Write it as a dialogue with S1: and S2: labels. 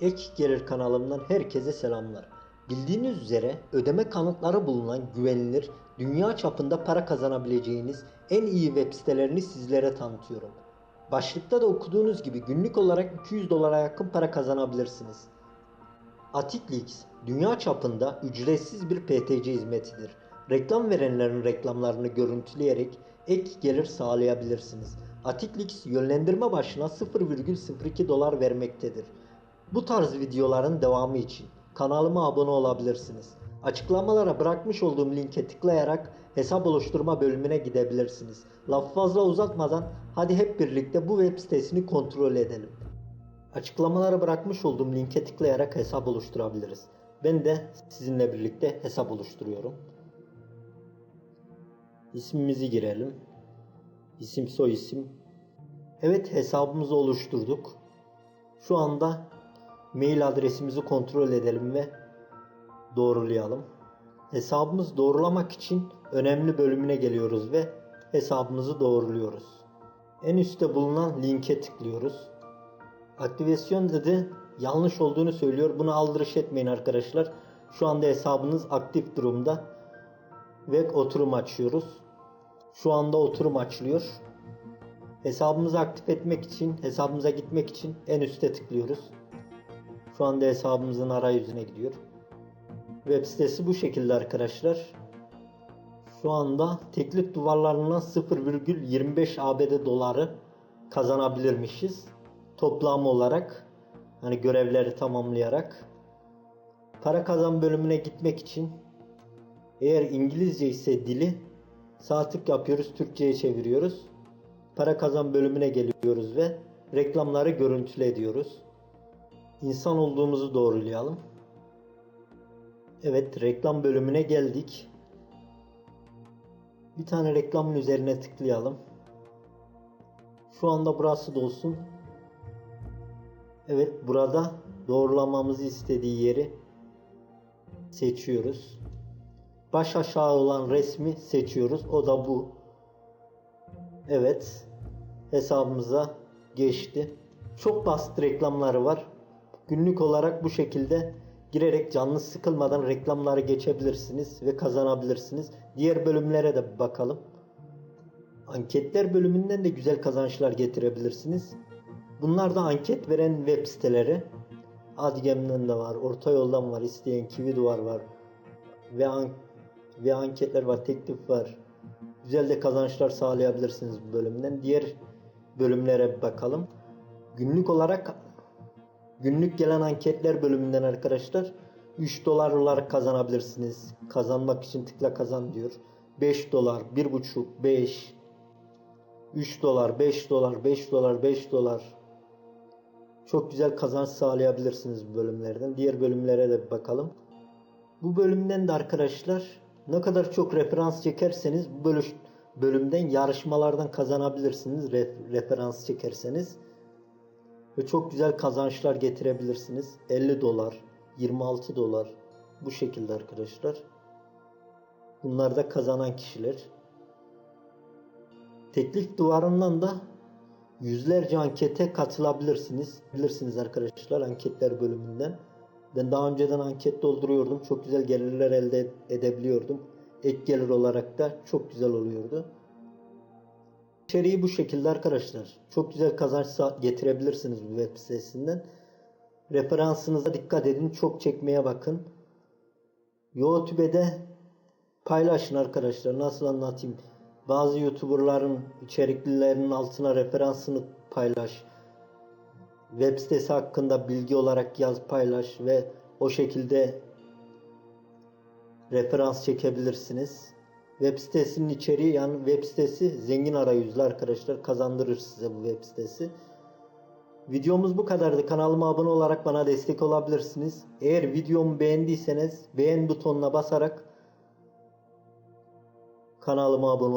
S1: Ek Gelir kanalımdan herkese selamlar. Bildiğiniz üzere ödeme kanıtları bulunan güvenilir, dünya çapında para kazanabileceğiniz en iyi web sitelerini sizlere tanıtıyorum. Başlıkta da okuduğunuz gibi günlük olarak 200 dolara yakın para kazanabilirsiniz. Atikleaks, dünya çapında ücretsiz bir PTC hizmetidir. Reklam verenlerin reklamlarını görüntüleyerek ek gelir sağlayabilirsiniz. Atikleaks yönlendirme başına 0,02 dolar vermektedir. Bu tarz videoların devamı için kanalıma abone olabilirsiniz. Açıklamalara bırakmış olduğum linke tıklayarak hesap oluşturma bölümüne gidebilirsiniz. Lafı fazla uzatmadan hadi hep birlikte bu web sitesini kontrol edelim. Açıklamalara bırakmış olduğum linke tıklayarak hesap oluşturabiliriz. Ben de sizinle birlikte hesap oluşturuyorum. İsmimizi girelim. İsim soy isim. Evet hesabımızı oluşturduk. Şu anda mail adresimizi kontrol edelim ve doğrulayalım. Hesabımız doğrulamak için önemli bölümüne geliyoruz ve hesabımızı doğruluyoruz. En üstte bulunan linke tıklıyoruz. Aktivasyon dedi yanlış olduğunu söylüyor. Buna aldırış etmeyin arkadaşlar. Şu anda hesabınız aktif durumda ve oturum açıyoruz. Şu anda oturum açılıyor. Hesabımızı aktif etmek için, hesabımıza gitmek için en üste tıklıyoruz. Şu anda hesabımızın arayüzüne gidiyor. Web sitesi bu şekilde arkadaşlar. Şu anda teklif duvarlarından 0,25 ABD doları kazanabilirmişiz. Toplam olarak hani görevleri tamamlayarak para kazan bölümüne gitmek için eğer İngilizce ise dili sağ yapıyoruz Türkçe'ye çeviriyoruz. Para kazan bölümüne geliyoruz ve reklamları görüntüle ediyoruz. İnsan olduğumuzu doğrulayalım. Evet reklam bölümüne geldik. Bir tane reklamın üzerine tıklayalım. Şu anda burası da olsun. Evet burada doğrulamamızı istediği yeri seçiyoruz. Baş aşağı olan resmi seçiyoruz. O da bu. Evet. Hesabımıza geçti. Çok basit reklamları var. Günlük olarak bu şekilde girerek canlı sıkılmadan reklamları geçebilirsiniz ve kazanabilirsiniz. Diğer bölümlere de bakalım. Anketler bölümünden de güzel kazançlar getirebilirsiniz. Bunlar da anket veren web siteleri. Adgem'den de var, Orta Yoldan var, isteyen Kivi Duvar var. Ve, an ve anketler var, teklif var. Güzel de kazançlar sağlayabilirsiniz bu bölümden. Diğer bölümlere bakalım. Günlük olarak günlük gelen anketler bölümünden arkadaşlar 3 dolar olarak kazanabilirsiniz. Kazanmak için tıkla kazan diyor. 5 dolar, 1,5, 5, 3 dolar, 5 dolar, 5 dolar, 5 dolar. Çok güzel kazanç sağlayabilirsiniz bu bölümlerden. Diğer bölümlere de bir bakalım. Bu bölümden de arkadaşlar ne kadar çok referans çekerseniz bu bölümden yarışmalardan kazanabilirsiniz. Ref, referans çekerseniz. Ve çok güzel kazançlar getirebilirsiniz. 50 dolar, 26 dolar bu şekilde arkadaşlar. Bunlar da kazanan kişiler. Teklif duvarından da yüzlerce ankete katılabilirsiniz. Bilirsiniz arkadaşlar anketler bölümünden. Ben daha önceden anket dolduruyordum. Çok güzel gelirler elde edebiliyordum. Ek gelir olarak da çok güzel oluyordu. İçeriği bu şekilde arkadaşlar. Çok güzel kazanç getirebilirsiniz bu web sitesinden. Referansınıza dikkat edin. Çok çekmeye bakın. YouTube'de paylaşın arkadaşlar. Nasıl anlatayım? Bazı YouTuber'ların içeriklilerinin altına referansını paylaş. Web sitesi hakkında bilgi olarak yaz paylaş ve o şekilde referans çekebilirsiniz. Web sitesinin içeriği yani web sitesi zengin arayüzlü arkadaşlar kazandırır size bu web sitesi. Videomuz bu kadardı. Kanalıma abone olarak bana destek olabilirsiniz. Eğer videomu beğendiyseniz beğen butonuna basarak kanalıma abone